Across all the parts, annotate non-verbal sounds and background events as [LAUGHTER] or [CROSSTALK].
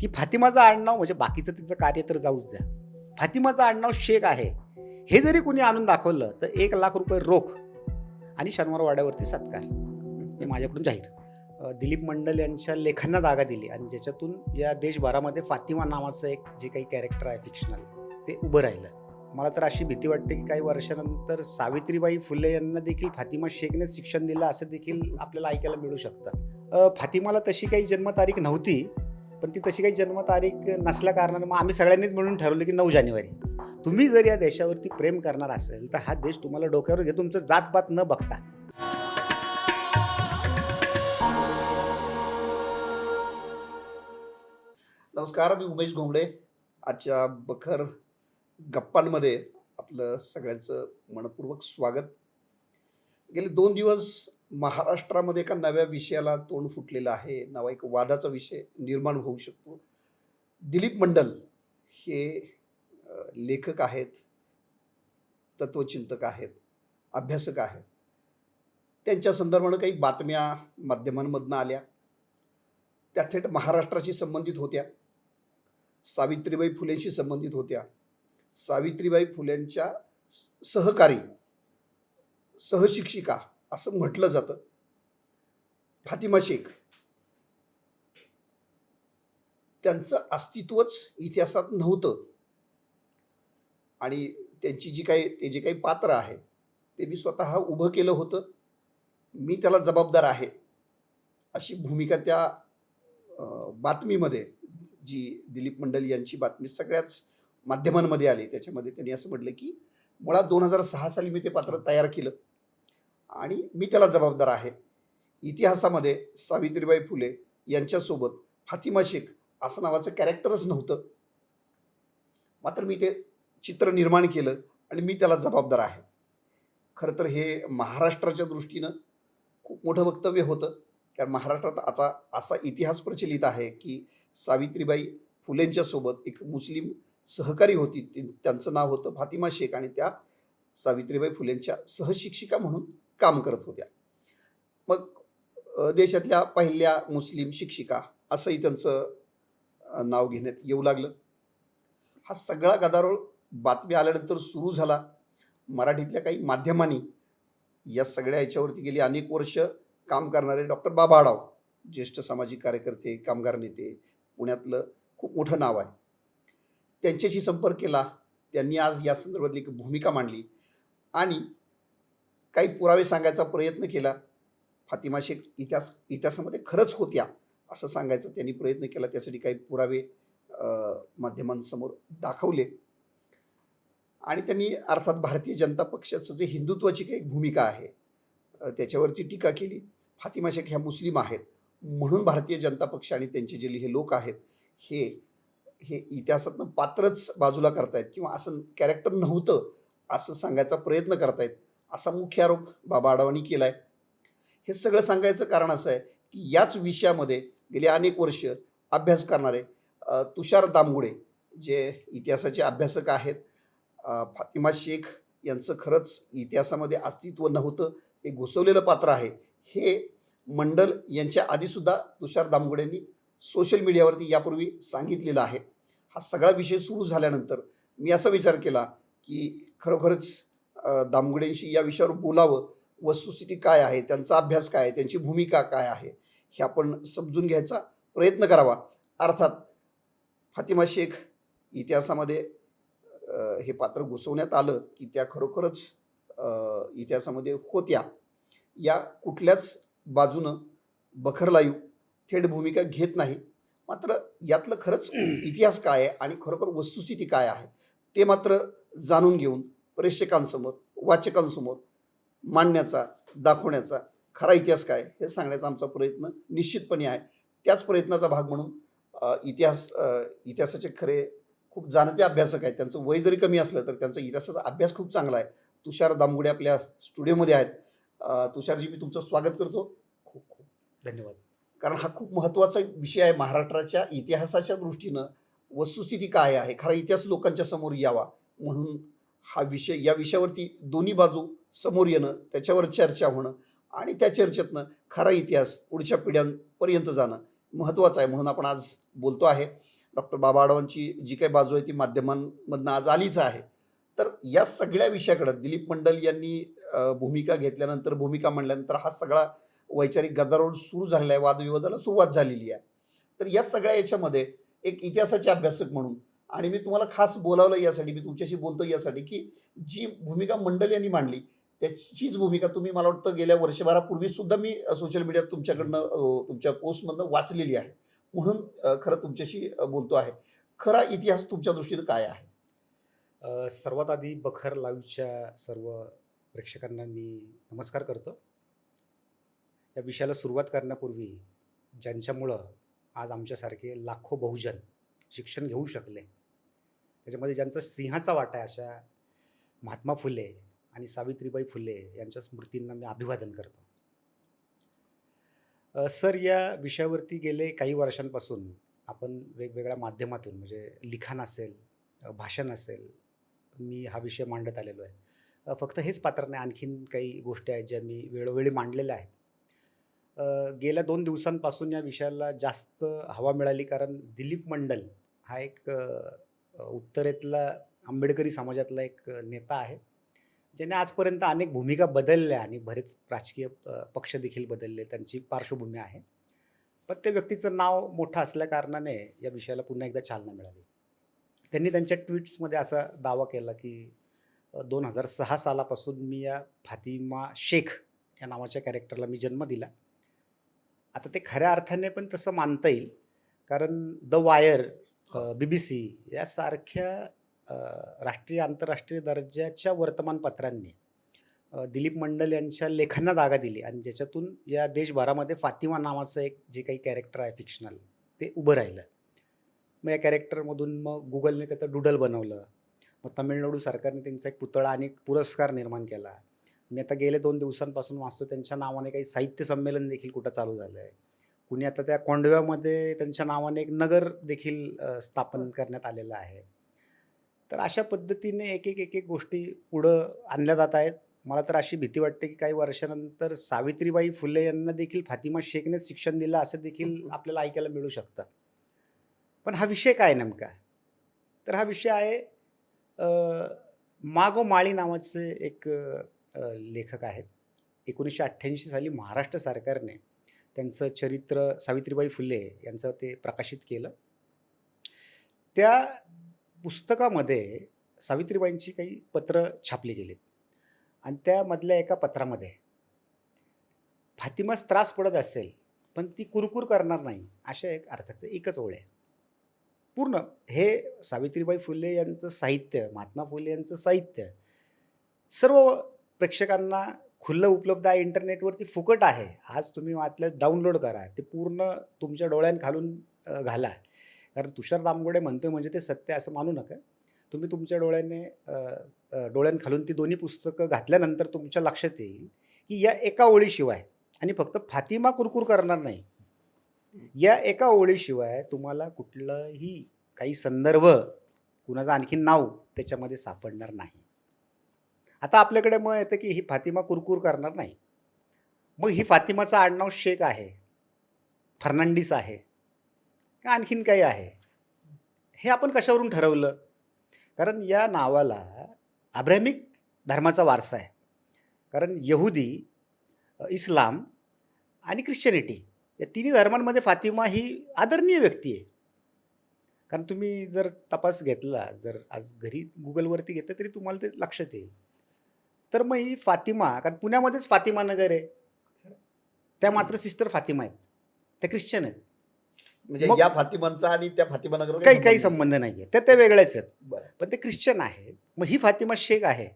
की फातिमाचं आडनाव म्हणजे बाकीचं तिचं कार्य तर जाऊच द्या. फातिमाचं आडनाव शेख आहे. हे जरी कुणी आणून दाखवलं तर एक लाख रुपये रोख आणि शनिवार वाड्यावरती सत्कार. हे माझ्याकडून जाहीर. दिलीप मंडल यांच्या लेखांना जागा दिली आणि ज्याच्यातून या देशभरामध्ये फातिमा नावाचं एक जे काही कॅरेक्टर आहे फिक्शनल ते उभं राहिलं. मला तर अशी भीती वाटते की काही वर्षानंतर सावित्रीबाई फुले यांना देखील फातिमा शेखने शिक्षण दिलं असं देखील आपल्याला ऐकायला मिळू शकतं. फातिमाला तशी काही जन्मतारीख नव्हती पण ती तशी काही जन्मतारीख नसल्या कारणाने मग आम्ही सगळ्यांनीच मिळून ठरवलं की नऊ जानेवारी. तुम्ही जर या देशावरती प्रेम करणार असेल तर हा देश तुम्हाला डोक्यावर घे तुमचं जातपात न बघता. नमस्कार मी उमेश घोंगडे. आजच्या बखर गप्पांमध्ये आपलं सगळ्यांचं मनपूर्वक स्वागत. गेले दोन दिवस महाराष्ट्रामध्ये एका नव्या विषयाला तोंड फुटलेलं आहे. नवा एक वादाचा विषय निर्माण होऊ शकतो. दिलीप मंडल हे लेखक आहेत तत्वचिंतक आहेत अभ्यासक आहेत. त्यांच्या संदर्भानं काही बातम्या माध्यमांमधनं आल्या. त्या थेट महाराष्ट्राशी संबंधित होत्या. सावित्रीबाई फुलेंशी संबंधित होत्या. सावित्रीबाई फुलेंच्या स- सहकारी सहशिक्षिका असं म्हटलं जातं. फातिमा शेख. त्यांचं अस्तित्वच इतिहासात नव्हतं. आणि त्यांची जी काही ते जे काही पात्र आहे ते मी स्वतः उभं केलं होतं. मी त्याला जबाबदार आहे. अशी भूमिका त्या बातमीमध्ये जी दिलीप मंडल यांची बातमी सगळ्याच माध्यमांमध्ये आली. त्याच्यामध्ये त्यांनी असं म्हटलं की मुळात दोन हजार सहा साली मी ते पात्र तयार केलं. आणि मी त्याला जबाबदार आहे. इतिहासामध्ये सावित्रीबाई फुले यांच्यासोबत फातिमा शेख असं नावाचं कॅरेक्टरच नव्हतं. मात्र मी ते चित्र निर्माण केलं आणि मी त्याला जबाबदार आहे. खरं तर हे महाराष्ट्राच्या दृष्टीनं खूप मोठं वक्तव्य होतं. कारण महाराष्ट्रात आता असा इतिहास प्रचलित आहे की सावित्रीबाई फुलेंच्या सोबत एक मुस्लिम सहकारी होती. त्यांचं नाव होतं फातिमा शेख आणि त्या सावित्रीबाई फुलेंच्या सहशिक्षिका म्हणून काम करत होत्या. मग देशातल्या पहिल्या मुस्लिम शिक्षिका असंही त्यांचं नाव घेण्यात येऊ लागलं. हा सगळा गदारोळ बातमी आल्यानंतर सुरू झाला. मराठीतल्या काही माध्यमांनी या सगळ्या याच्यावरती गेली अनेक वर्ष काम करणारे डॉक्टर बाबा आडाव ज्येष्ठ सामाजिक कार्यकर्ते कामगार नेते पुण्यातलं खूप मोठं नाव आहे. त्यांच्याशी संपर्क केला. त्यांनी आज या संदर्भातली एक भूमिका मांडली. आणि काही पुरावे सांगायचा प्रयत्न केला. फातिमा शेख इतिहास इतिहासामध्ये खरंच होत्या असं सांगायचा त्यांनी प्रयत्न केला. त्यासाठी काही पुरावे माध्यमांसमोर दाखवले. आणि त्यांनी अर्थात भारतीय जनता पक्षाचं जे हिंदुत्वाची काही भूमिका आहे त्याच्यावरती टीका केली. फातिमा शेख ह्या मुस्लिम आहेत. म्हणून भारतीय जनता पक्ष आणि त्यांचे जे हे लोक आहेत हे हे इतिहासातनं पात्रच बाजूला करतायत किंवा असं कॅरेक्टर नव्हतं असं सांगायचा प्रयत्न करतायत. असा मुख्य आरोप बाबा आढावांनी केला आहे हे सगळं सांगायचं कारण असं आहे की याच विषयामध्ये गेली अनेक वर्ष अभ्यास करणारे तुषार दामगुडे जे इतिहासाचे अभ्यासक आहेत फातिमा शेख यांचं खरंच इतिहासामध्ये अस्तित्व नव्हतं ते घुसवलेलं पात्र आहे. हे मंडल यांच्या आधीसुद्धा तुषार दामगुडेंनी सोशल मीडियावरती यापूर्वी सांगितलेलं आहे. हा सगळा विषय सुरू झाल्यानंतर मी असा विचार केला की खरोखरच दामगुडेंशी या विषयावर बोलावं. वस्तुस्थिती काय आहे? त्यांचा अभ्यास काय आहे? त्यांची भूमिका काय आहे? हे आपण समजून घ्यायचा प्रयत्न करावा. अर्थात फातिमा शेख इतिहासामध्ये हे पात्र घुसवण्यात आलं की त्या खरोखरच इतिहासामध्ये होत्या. या कुठल्याच बाजूनं बखर थेट भूमिका घेत नाही. मात्र यातलं खरंच इतिहास काय आहे आणि खरोखर वस्तुस्थिती काय आहे? ते मात्र जाणून घेऊन प्रेक्षकांसमोर वाचकांसमोर मांडण्याचा दाखवण्याचा खरा इतिहास काय हे सांगण्याचा आमचा प्रयत्न निश्चितपणे आहे. त्याच प्रयत्नाचा भाग म्हणून इतिहास इतिहासाचे खरे खूप जाणते अभ्यासक आहेत. त्यांचं वय जरी कमी असलं तर त्यांचा इतिहासाचा अभ्यास खूप चांगला आहे. तुषार दामगुडे आपल्या स्टुडिओमध्ये आहेत. तुषारजी मी तुमचं स्वागत करतो. खूप खूप धन्यवाद. कारण हा खूप महत्त्वाचा विषय आहे महाराष्ट्राच्या इतिहासाच्या दृष्टीनं. वस्तुस्थिती काय आहे? खरा इतिहास लोकांच्या समोर यावा म्हणून हा विषय या विषयावरती दोन्ही बाजू समोर येणं त्याच्यावर चर्चा होणं आणि त्या चर्चेतनं खरा इतिहास पुढच्या पिढ्यांपर्यंत जाणं महत्त्वाचं आहे म्हणून आपण आज बोलतो आहे. डॉक्टर बाबा आडवांची जी काही बाजू आहे ती माध्यमांमधनं आज आलीच आहे. तर या सगळ्या विषयाकडं दिलीप मंडल यांनी भूमिका घेतल्यानंतर भूमिका म्हणल्यानंतर हा सगळा वैचारिक गदारोळ सुरू झालेला आहे वादविवादाला सुरुवात झालेली आहे. तर या सगळ्या याच्यामध्ये एक इतिहासाचे अभ्यासक म्हणून आणि मी तुम्हाला खास बोलावलं यासाठी मी तुमच्याशी बोलतो यासाठी की जी भूमिका मंडल यांनी मांडली त्याचीच भूमिका तुम्ही मला वाटतं गेल्या वर्षभरापूर्वी सुद्धा मी सोशल मीडियात तुमच्याकडनं तुमच्या पोस्टमधनं वाचलेली आहे. म्हणून खरं तुमच्याशी बोलतो आहे. खरा इतिहास तुमच्या दृष्टीनं काय आहे? सर्वात आधी बखर लाईव्हच्या सर्व प्रेक्षकांना मी नमस्कार करतो. या विषयाला सुरुवात करण्यापूर्वी ज्यांच्यामुळं आज आमच्यासारखे लाखो बहुजन शिक्षण घेऊ शकले त्याच्यामध्ये ज्यांचा सिंहाचा वाटा आहे अशा महात्मा फुले आणि सावित्रीबाई फुले यांच्या स्मृतींना मी अभिवादन करतो. सर या विषयावरती गेले काही वर्षांपासून आपण वेगवेगळ्या माध्यमातून म्हणजे लिखाण असेल भाषण असेल मी हा विषय मांडत आलेलो आहे. फक्त हेच पात्र नाही आणखीन काही गोष्टी आहेत ज्या मी वेळोवेळी मांडलेल्या आहेत. गेल्या दोन दिवसांपासून या विषयाला जास्त हवा मिळाली कारण दिलीप मंडल हा एक उत्तरेतला आंबेडकरी समाजातला एक नेता आहे. ज्याने आजपर्यंत अनेक भूमिका बदलल्या आणि बरेच राजकीय पक्ष देखील बदलले. त्यांची पार्श्वभूमी आहे. पण त्या व्यक्तीचं नाव मोठं असल्याकारणाने या विषयाला पुन्हा एकदा चालना मिळाली. त्यांनी त्यांच्या ट्विट्समध्ये असा दावा केला की दोन हजार सहा सालापासून मी या फातिमा शेख या नावाच्या कॅरेक्टरला मी जन्म दिला. आता ते खऱ्या अर्थाने पण तसं मानता येईल. कारण the Wire B B C यासारख्या राष्ट्रीय आंतरराष्ट्रीय दर्जाच्या वर्तमानपत्रांनी दिलीप मंडल यांच्या लेखांना जागा दिली आणि ज्याच्यातून या देशभरामध्ये फातिमा नावाचं एक जे काही कॅरेक्टर आहे फिक्शनल ते उभं राहिलं. मग या कॅरेक्टरमधून मग गुगलने त्याचं डुडल बनवलं. मग तमिळनाडू सरकारने त्यांचा एक पुतळा आणि एक पुरस्कार निर्माण केला. मी आता गेले दोन दिवसांपासून वाचतो त्यांच्या नावाने काही साहित्य संमेलन देखील कुठं चालू झालं आहे कुणी आता त्या कोंडव्यामध्ये त्यांच्या नावाने एक नगर देखील स्थापन करण्यात आलेलं आहे. तर अशा पद्धतीने एक एक एक एक गोष्टी पुढं आणल्या जात आहेत. मला तर अशी भीती वाटते की काही वर्षानंतर सावित्रीबाई फुले यांना देखील फातिमा शेखने शिक्षण दिलं असं देखील आपल्याला ऐकायला मिळू शकतं. पण हा विषय काय नेमका? तर हा विषय आहे मागो माळी नावाचे एक लेखक आहेत. एकोणीसशे अठ्ठ्याऐंशी साली महाराष्ट्र सरकारने त्यांचं चरित्र सावित्रीबाई फुले यांचं ते प्रकाशित केलं. त्या पुस्तकामध्ये सावित्रीबाईंची काही पत्र छापली गेलीत. आणि त्यामधल्या एका पत्रामध्ये फातिमास त्रास पडत असेल पण ती कुरकुर करणार नाही अशा एक अर्थाचं एकच ओळ आहे. पूर्ण हे सावित्रीबाई फुले यांचं साहित्य महात्मा फुले यांचं साहित्य सर्व प्रेक्षकांना खुल्लं उपलब्ध आहे इंटरनेटवरती फुकट आहे. आज तुम्ही वाटलं डाउनलोड करा. ते पूर्ण तुमच्या डोळ्यांखालून घाला. कारण तुषार दामगोडे म्हणतोय म्हणजे ते सत्य असं मानू नका. तुम्ही तुमच्या डोळ्याने डोळ्यांखालून ती दोन्ही पुस्तकं घातल्यानंतर तुमच्या लक्षात येईल की या एका ओळीशिवाय आणि फक्त फातिमा कुरकुर करणार नाही. या एका ओळीशिवाय तुम्हाला कुठलंही काही संदर्भ कुणाचं आणखी नाव त्याच्यामध्ये सापडणार नाही. आता आपल्याकडे मग येतं की ही फातिमा कुरकुर करणार नाही. मग ही फातिमाचं आडनाव शेख आहे. फर्नांडिस आहे. का आणखीन काही आहे? हे आपण कशावरून ठरवलं? कारण या नावाला अब्राहमिक धर्माचा वारसा आहे. कारण यहुदी इस्लाम आणि ख्रिश्चनिटी या तिन्ही धर्मांमध्ये फातिमा ही आदरणीय व्यक्ती आहे. कारण तुम्ही जर तपास घेतला जर आज घरी गुगलवरती घेतलं तरी तुम्हाला ते लक्षात येईल. तर मग ही फातिमा कारण पुण्यामध्येच फातिमा नगर आहे. त्या मात्र सिस्टर फातिमा आहेत. त्या ख्रिश्चन आहेत. म्हणजे मग- या फातिमांचा आणि त्या फातिमा नगर काही काही संबंध नाही. आहे त्या त्या वेगळ्याच आहेत. बरं. पण ते ख्रिश्चन आहेत. मग ही फातिमा शेख आहे.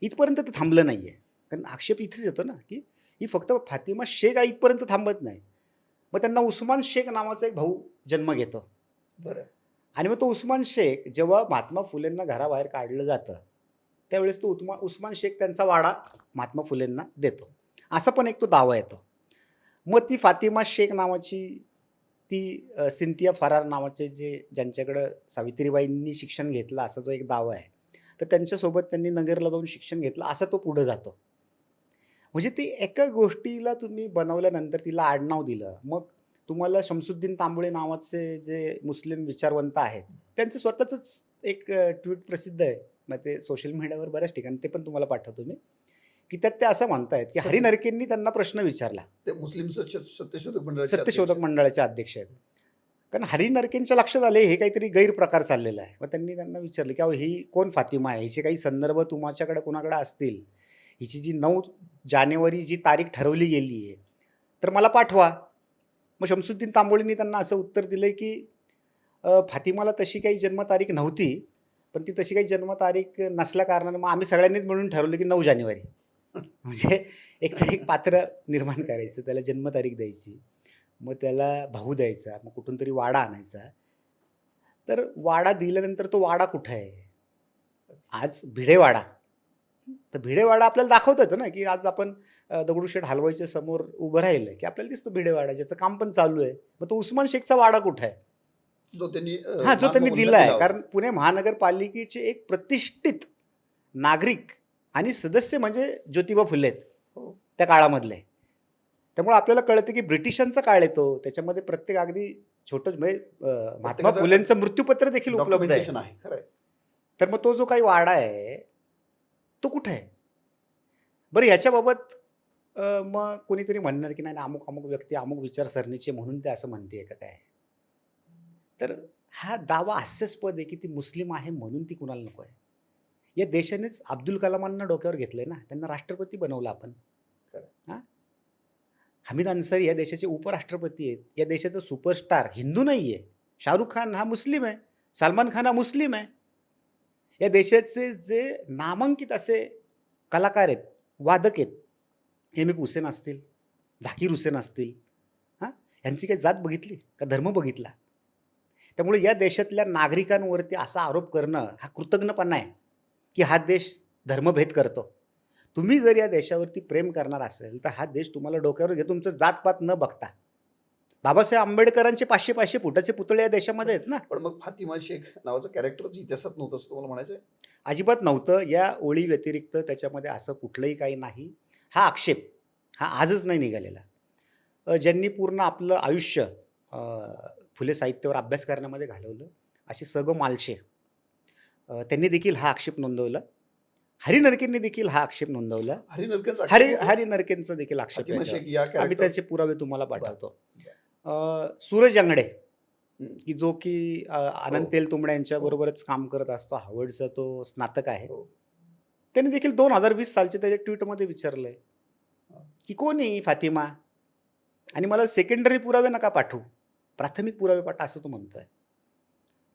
इथपर्यंत ते थांबलं नाही आहे कारण आक्षेप इथेच येतो ना की ही फक्त फातिमा शेख आहे इथपर्यंत थांबत नाही. मग त्यांना उस्मान शेख नावाचा एक भाऊ जन्म घेतो. बरं. आणि मग तो उस्मान शेख जेव्हा महात्मा फुलेंना घराबाहेर काढलं जातं त्यावेळेस तो उस्मा उस्मान शेख त्यांचा वाडा महात्मा फुलेंना देतो. असा पण एक तो दावा येतो. मग ती फातिमा शेख नावाची ती सिंथिया फरार नावाचे जे ज्यांच्याकडं सावित्रीबाईंनी शिक्षण घेतलं असा जो एक दावा आहे तर त्यांच्यासोबत त्यांनी नगरला जाऊन शिक्षण घेतलं असं तो पुढं जातो. म्हणजे ती एका गोष्टीला तुम्ही बनवल्यानंतर तिला आडनाव दिलं. मग तुम्हाला शमसुद्दीन तांबोळे नावाचे जे मुस्लिम विचारवंत आहेत त्यांचं स्वतःच एक ट्विट प्रसिद्ध आहे. मग ते सोशल मीडियावर बऱ्याच ठिकाणी ते पण तुम्हाला पाठवतो मी. की त्यात ते असं म्हणतायत की हरी नरकेंनी त्यांना प्रश्न विचारला. ते मुस्लिम सत्य- सत्यशोधक मंडळाचे सत्यशोधक. मंडळाचे अध्यक्ष आहेत. कारण हरी नरकेंच्या लक्षात आले हे काहीतरी गैरप्रकार चाललेला आहे. मग त्यांनी त्यांना विचारलं की अहो ही कोण फातिमा आहे? हिचे काही संदर्भ तुमच्याकडे कोणाकडे असतील? हिची जी नऊ जानेवारी जी तारीख ठरवली गेली आहे तर मला पाठवा. मग शमसुद्दीन तांबोळींनी त्यांना असं उत्तर दिलं की फातिमाला तशी काही जन्मतारीख नव्हती पण ती तशी काही जन्मतारीख नसल्या कारणाने मग आम्ही सगळ्यांनीच म्हणून ठरवलं की नऊ जानेवारी. [LAUGHS] म्हणजे एक तरी एक पात्र निर्माण करायचं त्याला जन्मतारीख द्यायची मग त्याला भाऊ द्यायचा मग कुठून तरी वाडा आणायचा. तर वाडा दिल्यानंतर तो वाडा कुठं आहे? आज भिडेवाडा. तर भिडेवाडा आपल्याला दाखवता येतो ना की आज आपण दगडूशेठ हलवाईच्या समोर उभं राहिलं की आपल्याला दिसतो भिडेवाडा ज्याचं काम पण चालू आहे. मग तो उस्मान शेखचा वाडा कुठं आहे? जो त्यांनी हा जो त्यांनी दिला आहे कारण पुणे महानगरपालिकेचे एक प्रतिष्ठित नागरिक आणि सदस्य म्हणजे ज्योतिबा फुले आहेत हो. त्या काळामधले. त्यामुळे आपल्याला कळतं की ब्रिटिशांचा काळ येतो. त्याच्यामध्ये प्रत्येक अगदी छोटं म्हणजे महात्मा फुलेंचं मृत्यूपत्र देखील उपलब्ध आहे. खरं. तर मग तो जो काही वाडा आहे तो कुठे आहे? बरं याच्याबाबत अं, मग कोणीतरी म्हणणार की नाही नाही, अमुक अमुक व्यक्ती अमुक विचारसरणीचे म्हणून ते असं म्हणते का काय? तर हा दावा हास्यास्पद आहे की ती मुस्लिम आहे म्हणून ती कुणाला नको आहे? या देशानेच अब्दुल कलामांना डोक्यावर घेतलंय ना त्यांना राष्ट्रपती बनवलं आपण. हां? हमीद अन्सारी या देशाचे उपराष्ट्रपती आहेत. या देशाचा सुपरस्टार हिंदू नाही आहे शाहरुख खान हा मुस्लिम आहे. सलमान खान हा मुस्लिम आहे. या देशाचे जे नामांकित असे कलाकार आहेत वादक आहेत एम एफ हुसेन असतील झाकीर हुसेन असतील हां? यांची काही जात बघितली का? धर्म बघितला? त्यामुळे या देशातल्या नागरिकांवरती असा आरोप करणं हा कृतज्ञपणा आहे की हा देश धर्मभेद करतो. तुम्ही जर या देशावरती प्रेम करणार असेल तर हा देश तुम्हाला डोक्यावर घेतो तुमचं जातपात न बघता. बाबासाहेब आंबेडकरांचे पाचशे पाचशे फुटाचे पुतळे या देशामध्ये आहेत ना? पण मग फातिमा शेख नावाचं कॅरेक्टरच इतिहासात नव्हतं असं तुम्हाला म्हणायचं? अजिबात नव्हतं. या ओळी व्यतिरिक्त त्याच्यामध्ये असं कुठलंही काही नाही. हा आक्षेप हा आजच नाही निघालेला. ज्यांनी पूर्ण आपलं आयुष्य फुले साहित्यावर अभ्यास करण्यामध्ये घालवलं. असे सगळं मालशे. त्यांनी देखील हा आक्षेप नोंदवला. हरी नरकेंनी देखील हा आक्षेप नोंदवला. हरी नरकेच हरी नरकेंचा देखील आक्षेप आम्ही त्याचे पुरावे तुम्हाला पाठवतो. सूरज अंगडे. की जो की आनंद हो. तेलतुंबडे यांच्याबरोबरच काम करत असतो. हार्वर्डचा तो स्नातक आहे. हो. त्यांनी देखील दोन हजार वीस सालच्या त्याच्या ट्विटमध्ये विचारलंय. की कोण आहे फातिमा? आणि मला सेकंडरी पुरावे नका पाठवू. प्राथमिक पुरावे पाठा असं तो म्हणतोय.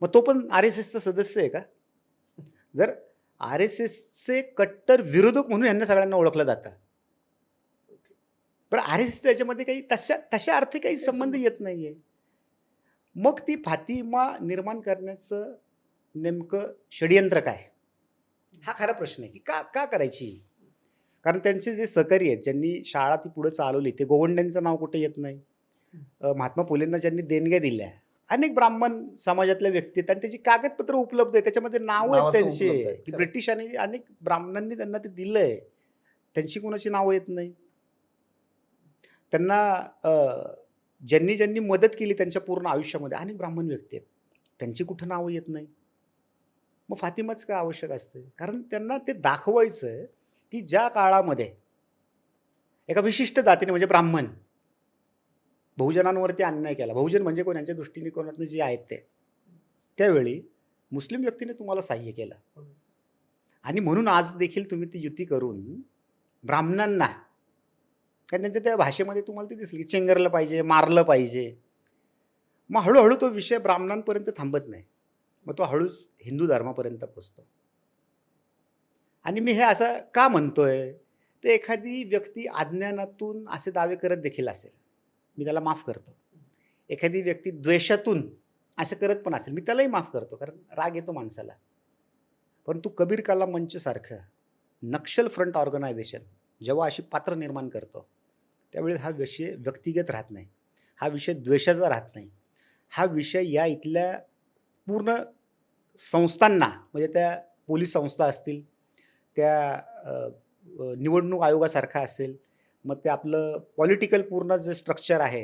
मग तो पण आर एस एसचा सदस्य आहे का? जर आर एस एसचे कट्टर विरोधक म्हणून यांना सगळ्यांना ओळखलं जातं. पण आर एस एस त्याच्यामध्ये काही तशा तशा अर्थी काही संबंध येत नाहीये. मग ती फातिमा निर्माण करण्याचं नेमकं षडयंत्र काय? हा खरा प्रश्न आहे की का का करायची? कारण त्यांचे जे सहकारी आहेत ज्यांनी शाळा ती पुढे चालवली ते गोवंड्यांचं नाव कुठे येत नाही? महात्मा फुलेंना ज्यांनी देणग्या दिल्या अनेक ब्राह्मण समाजातल्या व्यक्ती आहेत आणि त्याची कागदपत्र उपलब्ध आहे त्याच्यामध्ये नाव आहेत त्यांचे. ब्रिटिशांनी अनेक ब्राह्मणांनी त्यांना ते दिलंय. त्यांची कोणाची नावं येत नाही. त्यांना ज्यांनी ज्यांनी मदत केली त्यांच्या पूर्ण आयुष्यामध्ये अनेक ब्राह्मण व्यक्ती आहेत. त्यांची कुठं नावं येत नाही? मग फातिमाच का आवश्यक असते? कारण त्यांना ते दाखवायचं आहे की ज्या काळामध्ये एका विशिष्ट जातीने म्हणजे ब्राह्मण बहुजनांवरती अन्याय केला. बहुजन म्हणजे कोण? यांच्या दृष्टिकोनातून जे आहेत ते. त्यावेळी मुस्लिम व्यक्तीने तुम्हाला सहाय्य केलं. आणि म्हणून आज देखील तुम्ही ती युती करून ब्राह्मणांना कारण त्यांच्या त्या भाषेमध्ये तुम्हाला ते दिसली चेंगरलं पाहिजे मारलं पाहिजे. मग हळूहळू तो विषय ब्राह्मणांपर्यंत थांबत नाही. मग तो हळूच हिंदू धर्मापर्यंत पोचतो आणि मी हे असं का म्हणतोय? ते एखादी व्यक्ती अज्ञानातून असे दावे करत देखील असेल. मी त्याला माफ करतो. एखादी व्यक्ती द्वेषातून असं करत पण असेल मी त्यालाही माफ करतो कारण राग येतो माणसाला. परंतु कबीर कला मंचसारखं नक्षल फ्रंट ऑर्गनायझेशन जेव्हा अशी पात्र निर्माण करतो त्यावेळी हा विषय व्यक्तिगत राहत नाही. हा विषय द्वेषाचा राहत नाही. हा विषय या इथल्या पूर्ण संस्थांना म्हणजे त्या पोलीस संस्था असतील त्या निवडणूक आयोगासारखा असेल मग ते आपलं पॉलिटिकल पूर्ण जे स्ट्रक्चर आहे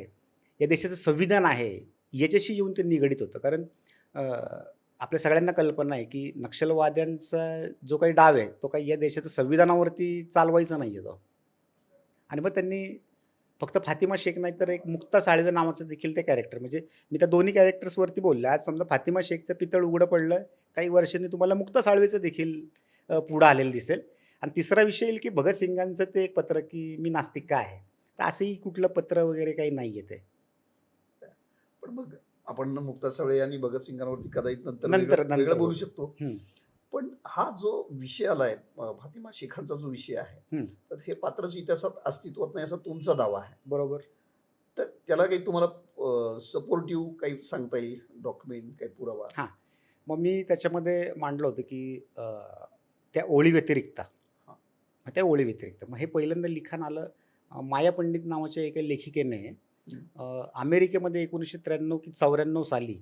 या देशाचं संविधान आहे याच्याशी येऊन ते निगडीत होतं. कारण आपल्या सगळ्यांना कल्पना आहे की नक्षलवाद्यांचा जो काही डाव आहे तो काही या देशाच्या संविधानावरती चालवायचा नाही आहे तो. आणि मग त्यांनी फक्त फातिमा शेख नाही तर एक मुक्ता साळवे नावाचं देखील ते कॅरेक्टर म्हणजे मी त्या दोन्ही कॅरेक्टर्सवरती बोललो आज समजा फातिमा शेखचं पितळ उघडं पडलं काही वर्षांनी तुम्हाला मुक्ता साळवेचं देखील पुढं आलेलं दिसेल. आणि तिसरा विषय येईल की भगतसिंगांचं ते एक पत्र की मी नास्तिक का आहे तर असंही कुठलं पत्र वगैरे काही नाही येते पण मग आपण मुक्ता सवळे आणि भगतसिंगांवरती कदाचित नंतर नंतर- वेगळं- बोलू. शकतो. पण हा जो विषय आलाय फातिमा शेखांचा जो विषय आहे. तर हे पात्रच इतिहासात अस्तित्वात नाही असा तुमचा दावा आहे बरोबर तर त्याला काही तुम्हाला सपोर्टिव्ह काही सांगता येईल डॉक्युमेंट काही पुरावा मग मी त्याच्यामध्ये मांडलं होतं की त्या ओळी व्यतिरिक्त हा. त्या ओळी व्यतिरिक्त मग हे पहिल्यांदा लिखाण आलं माया पंडित नावाच्या एका लेखिकेने अमेरिकेमध्ये एकोणीसशे त्र्याण्णव की चौऱ्याण्णव साली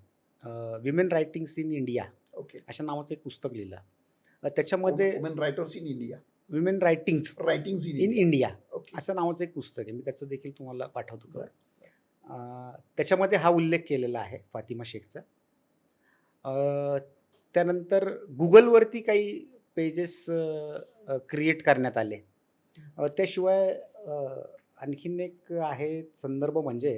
women writings in India okay. अशा नावाचं एक पुस्तक लिहिलं. त्याच्यामध्ये women writers in India women writings writing in India असं नावाचं एक पुस्तक आहे. मी त्याचं देखील तुम्हाला पाठवतो का अं, त्याच्यामध्ये हा उल्लेख केलेला आहे फातिमा शेखचा. त्यानंतर गुगलवरती काही पेजेस क्रिएट करण्यात आले. त्याशिवाय आणखीन एक आहे संदर्भ म्हणजे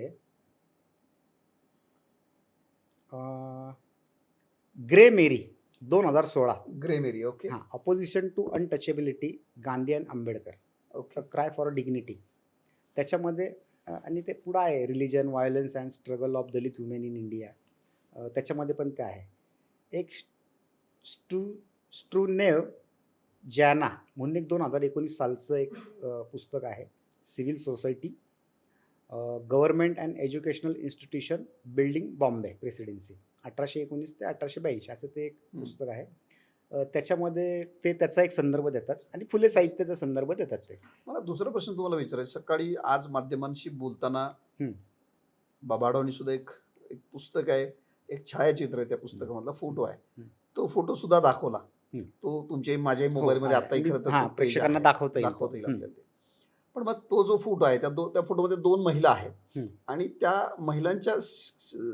ग्रे मेरी दोन हजार सोळा. Grey Mary okay. हां opposition to untouchability Gandhi and Ambedkar. Okay. Cry for dignity त्याच्यामध्ये आणि ते पुढं आहे religion violence and struggle of Dalit women in India त्याच्यामध्ये पण ते आहे. एक स्ट्रू स्ट्रूनेव जॅना म्हणून एक दोन हजार एकोणीस सालचं एक पुस्तक आहे civil society government and educational institution building Bombay presidency अठराशे एकोणीस ते अठराशे ब्याऐंशी असं ते एक. पुस्तक आहे त्याच्यामध्ये ते त्याचा एक संदर्भ देतात आणि फुले साहित्याचा संदर्भ देतात ते मला दुसरा प्रश्न तुम्हाला विचारायचा सकाळी आज माध्यमांशी बोलताना हम्म. बाबाडावनी सुद्धा एक एक पुस्तक आहे एक छायाचित्र आहे त्या पुस्तकामधला फोटो आहे. तो फोटो सुद्धा दाखवला. तो माझ्याही मोबाईलमध्ये हो, आताही आहे. खरं तर हां प्रेक्षकांना. दाखवता येईल दाखवता येईल हम्म. आपल्याला ते. पण मग तो जो फोटो आहे त्या दो त्या फोटोमध्ये दोन महिला आहेत. आणि त्या महिलांच्या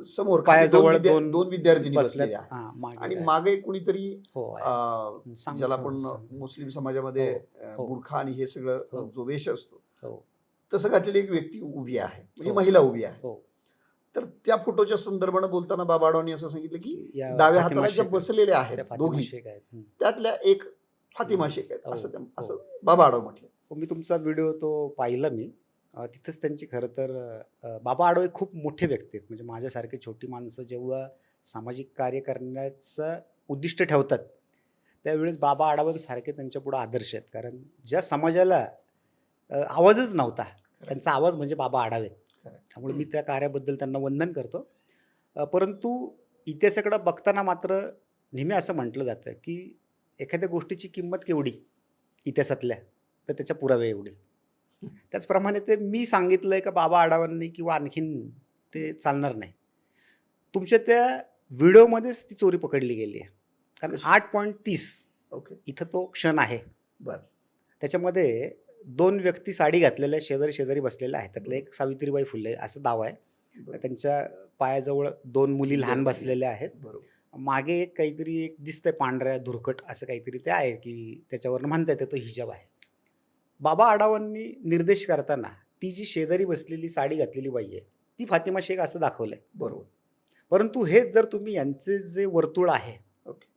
समोर पायाजवळ दोन दोन बसल्यात बसलेल्या आहेत आणि. मागे कुणीतरी हो ज्याला आपण. मुस्लिम समाजामध्ये अं, हो. बुरखा आणि हे सगळं. जो वेश असतो. तसं घातलेली एक व्यक्ती उभी आहे म्हणजे. महिला उभी आहे. तर त्या फोटोच्या संदर्भानं बोलताना बाबा आडवाणी असं सांगितलं की डाव्या हाताला ज्या बसलेल्या आहेत दोघी. त्यातल्या एक फातिमा शेख आहेत हो, असं हो. असं बाबा आडव म्हटलं. हो, मी तुमचा व्हिडिओ तो पाहिला मी. तिथंच त्यांची खरं तर बाबा आडवे खूप मोठे व्यक्ती आहेत. म्हणजे माझ्यासारखी छोटी माणसं जेव्हा सामाजिक कार्य करण्याचं उद्दिष्ट ठेवतात त्यावेळेस बाबा आडावांसारखे त्यांच्या पुढे आदर्श आहेत. कारण ज्या समाजाला आवाजच नव्हता त्यांचा आवाज म्हणजे बाबा आडावे खरं. त्यामुळे मी त्या कार्याबद्दल त्यांना वंदन करतो. परंतु इतिहासाकडे बघताना मात्र नेहमी असं म्हटलं जातं की एखाद्या गोष्टीची किंमत केवढी इतिहासातल्या तर त्याच्या पुरावे एवढे. त्याचप्रमाणे ते मी सांगितलंय का बाबा आडावांनी किंवा आणखीन ते चालणार नाही. तुमच्या त्या व्हिडिओमध्येच ती चोरी पकडली गेली आहे. कारण? आठ पॉईंट तीस ओके. इथं तो क्षण आहे. बर. त्याच्यामध्ये दोन व्यक्ती साडी घातलेल्या शेजारी शेजारी बसलेल्या आहेत. त्यातलं एक सावित्रीबाई फुले असं दावा आहे. त्यांच्या पायाजवळ दोन मुली लहान बसलेल्या आहेत. बरोबर. मागे एक काहीतरी एक दिसतंय पांढऱ्या धुरकट असं काहीतरी ते आहे की त्याच्यावरनं म्हणता येतं तो हिजाब आहे. बाबा आडावांनी निर्देश करताना ती जी शेजारी बसलेली साडी घातलेली बाई आहे ती फातिमा शेख असं दाखवलंय. बरोबर. परंतु हेच जर तुम्ही यांचे जे वर्तुळ आहे ओके.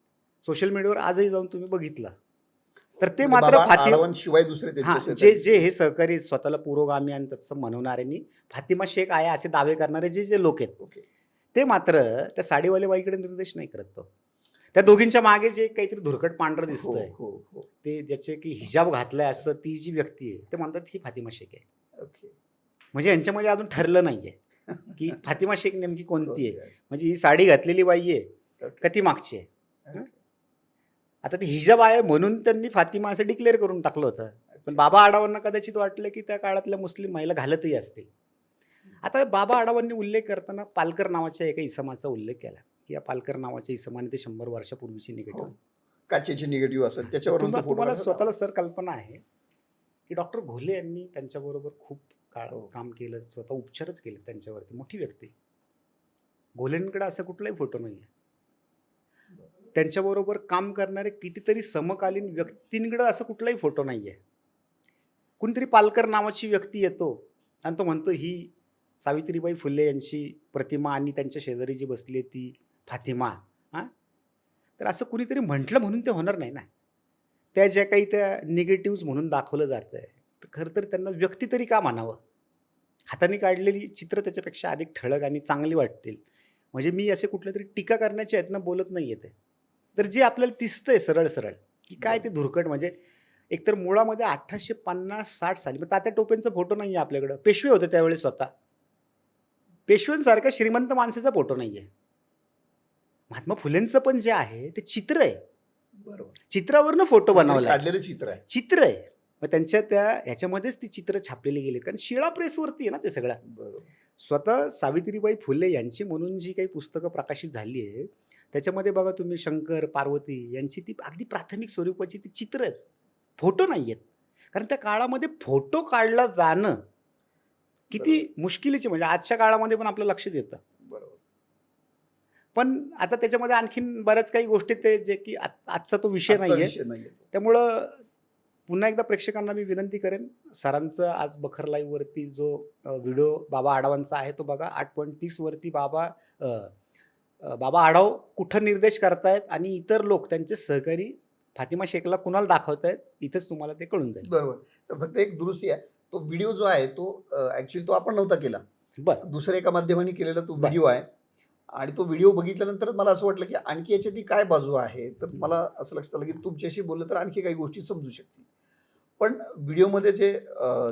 सोशल मीडियावर आजही जाऊन तुम्ही बघितलं तर ते म्हणजे मात्र फातिमा आडवांशिवाय दुसरे हा जे. जे हे सहकारी स्वतःला पुरोगामी आणि तत्सम म्हणवणाऱ्यांनी फातिमा शेख आहे असे दावे करणारे जे जे लोक आहेत ते मात्र त्या साडीवाले बाईकडे निर्देश नाही करत तो त्या दोघींच्या मागे जे काहीतरी धुरकट पांढरं हो दिसतंय हो हो ते ज्याचे की हिजाब घातलाय असं ती जी व्यक्ती आहे ते म्हणतात ही फातिमा शेख आहे ओके म्हणजे यांच्यामध्ये अजून ठरलं नाहीये की [LAUGHS] फातिमा शेख नेमकी कोणती आहे. म्हणजे ही साडी घातलेली बाई आहे. का ती मागची आहे? आता ती हिजाब आहे म्हणून त्यांनी फातिमा असं डिक्लेअर करून टाकलं होतं. पण बाबा आडावांना कदाचित वाटलं की त्या काळातल्या मुस्लिम महिला घालतही असतील. आता बाबा आडावांनी उल्लेख करताना पालकर नावाच्या एका इसमाचा उल्लेख केला. की या पालकर नावाच्या इसमाने ते शंभर वर्षापूर्वीची हो. निगेटिव्ह काचेचे निगेटिव्ह असेल त्याच्यावर तुम्हाला तुम्हाला स्वतःला सर कल्पना आहे की डॉक्टर घोले यांनी त्यांच्याबरोबर खूप काळ हो. काम केलं स्वतः उपचारच केले त्यांच्यावरती. मोठी व्यक्ती. घोलेंकडे असा कुठलाही फोटो नाही आहे त्यांच्याबरोबर काम करणारे कितीतरी समकालीन व्यक्तींकडं असं कुठलाही फोटो नाही आहे कुणीतरी पालकर नावाची व्यक्ती येतो आणि तो म्हणतो ही सावित्रीबाई फुले यांची प्रतिमा आणि त्यांच्या शेजारी जी बसली आहे ती फातिमा. हां? तर असं कुणीतरी म्हटलं म्हणून ते होणार नाही ना. त्या ज्या काही त्या निगेटिव्ज म्हणून दाखवलं जातं आहे तर खरं तर त्यांना व्यक्ती तरी का म्हणावं? हाताने काढलेली चित्र त्याच्यापेक्षा अधिक ठळक आणि चांगली वाटतील. म्हणजे मी असे कुठल्या तरी टीका करण्याच्या यातनं बोलत नाही येते तर जे आपल्याला दिसतंय सरळ सरळ की काय ते धुरकट म्हणजे एकतर मुळामध्ये अठराशे पन्नास साठ साली मग तात्या टोपेंचा फोटो नाही आहे आपल्याकडं. पेशवे होते त्यावेळेस स्वतः. पेशव्यांसारखा श्रीमंत माणसाचा फोटो नाही आहे महात्मा फुलेंचं पण जे आहे ते चित्र आहे. बरोबर. चित्रावरनं फोटो बनवला काढलेलं चित्र आहे. चित्र आहे. मग त्यांच्या त्या ह्याच्यामध्येच ती चित्र छापलेली गेलीत. कारण शिळा प्रेसवरती आहे ना ते सगळं. बरोबर. स्वतः सावित्रीबाई फुले यांची म्हणून जी काही पुस्तकं प्रकाशित झाली आहे त्याच्यामध्ये बघा तुम्ही शंकर पार्वती यांची ती अगदी प्राथमिक स्वरूपाची ती चित्र आहेत. फोटो नाही आहेत. कारण त्या काळामध्ये फोटो काढला जाणं किती मुश्किलीचे म्हणजे आजच्या काळामध्ये पण आपलं लक्षात येतं बरोबर. पण आता त्याच्यामध्ये आणखीन बऱ्याच काही गोष्टी ते जे की आजचा तो विषय नाही आहे. त्यामुळं पुन्हा एकदा प्रेक्षकांना मी विनंती करेन सरांचं आज बखर लाईव्हवरती जो व्हिडिओ बाबा आढावांचा आहे तो बघा. आठ पॉईंट तीसवरती बाबा बाबा आढाव कुठं निर्देश करतायत आणि इतर लोक त्यांचे सहकारी फातिमा शेखला कुणाला दाखवत आहेत इथंच तुम्हाला ते कळून जाईल. बरोबर. तर फक्त एक दुरुस्ती आहे. तो व्हिडिओ जो आहे तो ऍक्च्युली तो आपण नव्हता केला. बरं. दुसऱ्या एका माध्यमाने केलेला तो. व्हिडिओ आहे. आणि तो व्हिडिओ बघितल्यानंतर मला असं वाटलं की आणखी याच्यात काय बाजू आहे? तर मला असं लक्षात आलं की तुमच्याशी बोललं तर आणखी काही गोष्टी समजू शकतील. पण व्हिडिओमध्ये जे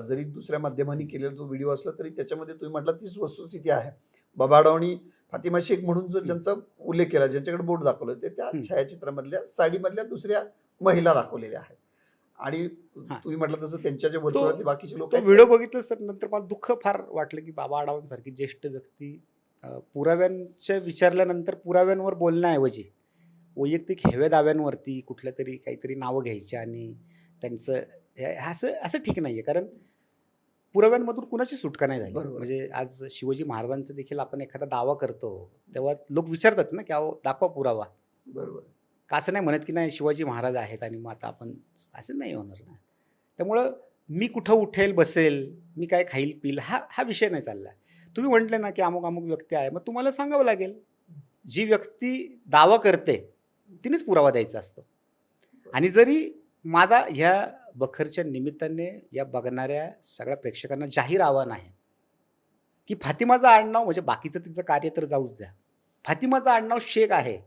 जरी दुसऱ्या माध्यमाने केलेला तो व्हिडिओ असला तरी त्याच्यामध्ये तुम्ही म्हटलं तीच वस्तुस्थिती आहे. बाबा आडवाणी फातिमा शेख म्हणून जो ज्यांचा उल्लेख केला ज्यांच्याकडे बोट दाखवलं ते त्या. छायाचित्रामधल्या साडीमधल्या दुसऱ्या महिला दाखवलेल्या आहेत आणि. तुम्ही म्हटलं तसं त्यांच्या जे वर्तुळातले बाकीचे लोक व्हिडिओ बघितलं सर नंतर मला दुःख फार वाटलं की बाबा आढावांसारखी ज्येष्ठ व्यक्ती पुराव्यांच्या विचारल्यानंतर पुराव्यांवर बोलण्याऐवजी वैयक्तिक हेवे दाव्यांवरती कुठल्या तरी काहीतरी नावं घ्यायची आणि त्यांचं असं असं ठीक नाही आहे कारण पुराव्यांमधून कुणाची सुटका नाही झाली? बरोबर. म्हणजे आज शिवाजी महाराजांचं देखील आपण एखादा दावा करतो तेव्हा लोक विचारतात ना की अहो दाखवा पुरावा. बरोबर. का असं नाही म्हणत की नाही शिवाजी महाराज आहेत आणि मग आता आपण असं नाही होणार ना. त्यामुळं मी कुठं उठेल बसेल मी काय खाईल पिल हा हा विषय नाही चालला. तुम्ही म्हटले ना की अमुक अमुक व्यक्ती आहे मग तुम्हाला सांगावं लागेल. जी व्यक्ती दावा करते तिनेच पुरावा द्यायचा असतो. आणि जरी माझा ह्या बखरच्या निमित्ताने या बघणाऱ्या सगळ्या प्रेक्षकांना जाहीर आव्हान आहे की फातिमाचं आडनाव म्हणजे बाकीचं तिचं कार्य तर जाऊच द्या. फातिमाचं आडनाव शेख आहे.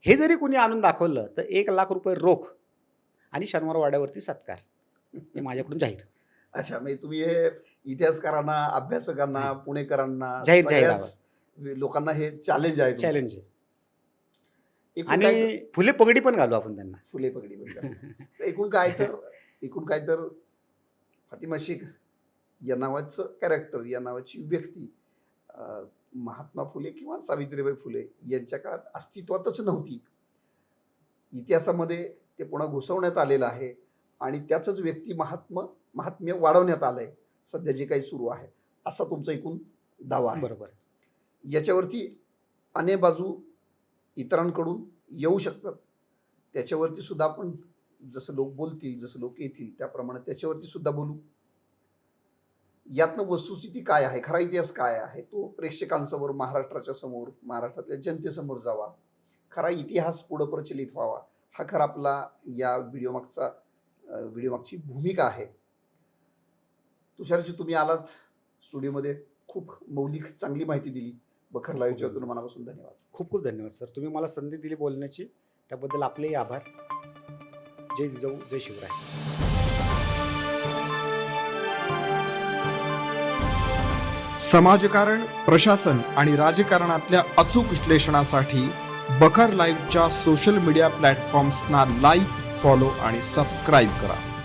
हे जरी कुणी आणून दाखवलं तर एक लाख रुपये रोख आणि शनिवार वाड्यावरती सत्कार. हे माझ्याकडून जाहीर. अच्छा म्हणजे तुम्ही हे इतिहासकारांना अभ्यासकांना पुणेकरांना जाहीर- जाहीर लोकांना हे चॅलेंज आहे. चॅलेंज आहे. एकूण काय आणि फुले पगडी पण घालू आपण त्यांना. फुले पगडी बघा. [LAUGHS] तर एकूण काय तर एकूण काय तर फातिमा शेख या नावाचं कॅरेक्टर या नावाची व्यक्ती अं, महात्मा फुले किंवा सावित्रीबाई फुले यांच्या काळात अस्तित्वातच नव्हती. इतिहासामध्ये ते पुन्हा घुसवण्यात आलेलं आहे आणि त्याचंच व्यक्ती महात्मा महात्म्य वाढवण्यात आलंय. सध्या जे काही सुरू आहे असा तुमचा एकूण दावा आहे. बरोबर याच्यावरती अनेक बाजू इतरांकडून येऊ शकतात. त्याच्यावरती सुद्धा आपण जसं लोक बोलतील जसं लोक येतील त्याप्रमाणे त्याच्यावरती सुद्धा बोलू. यातनं वस्तुस्थिती काय आहे? खरा इतिहास काय आहे? तो प्रेक्षकांसमोर महाराष्ट्राच्या समोर महाराष्ट्रातल्या जनतेसमोर जावा. खरा इतिहास पुढं प्रचलित व्हावा. हा खरा आपला या व्हिडिओ मागचा व्हिडिओ मागची भूमिका आहे. तुषारजी तुम्ही आलात स्टुडिओमध्ये खूप मौलिक चांगली माहिती दिली. बखर लाईव्हच्या वतीनं मनापासून धन्यवाद. खूप खूप धन्यवाद सर. तुम्ही मला संधी दिली बोलण्याची. त्याबद्दल आपलेही आभार. जय जिजाऊ जय शिवराय. समाजकारण प्रशासन आणि राजकारणातल्या अचूक विश्लेषणासाठी बखर लाईव्हच्या सोशल मीडिया प्लॅटफॉर्म्सना लाईक फॉलो आणि सबस्क्राईब करा.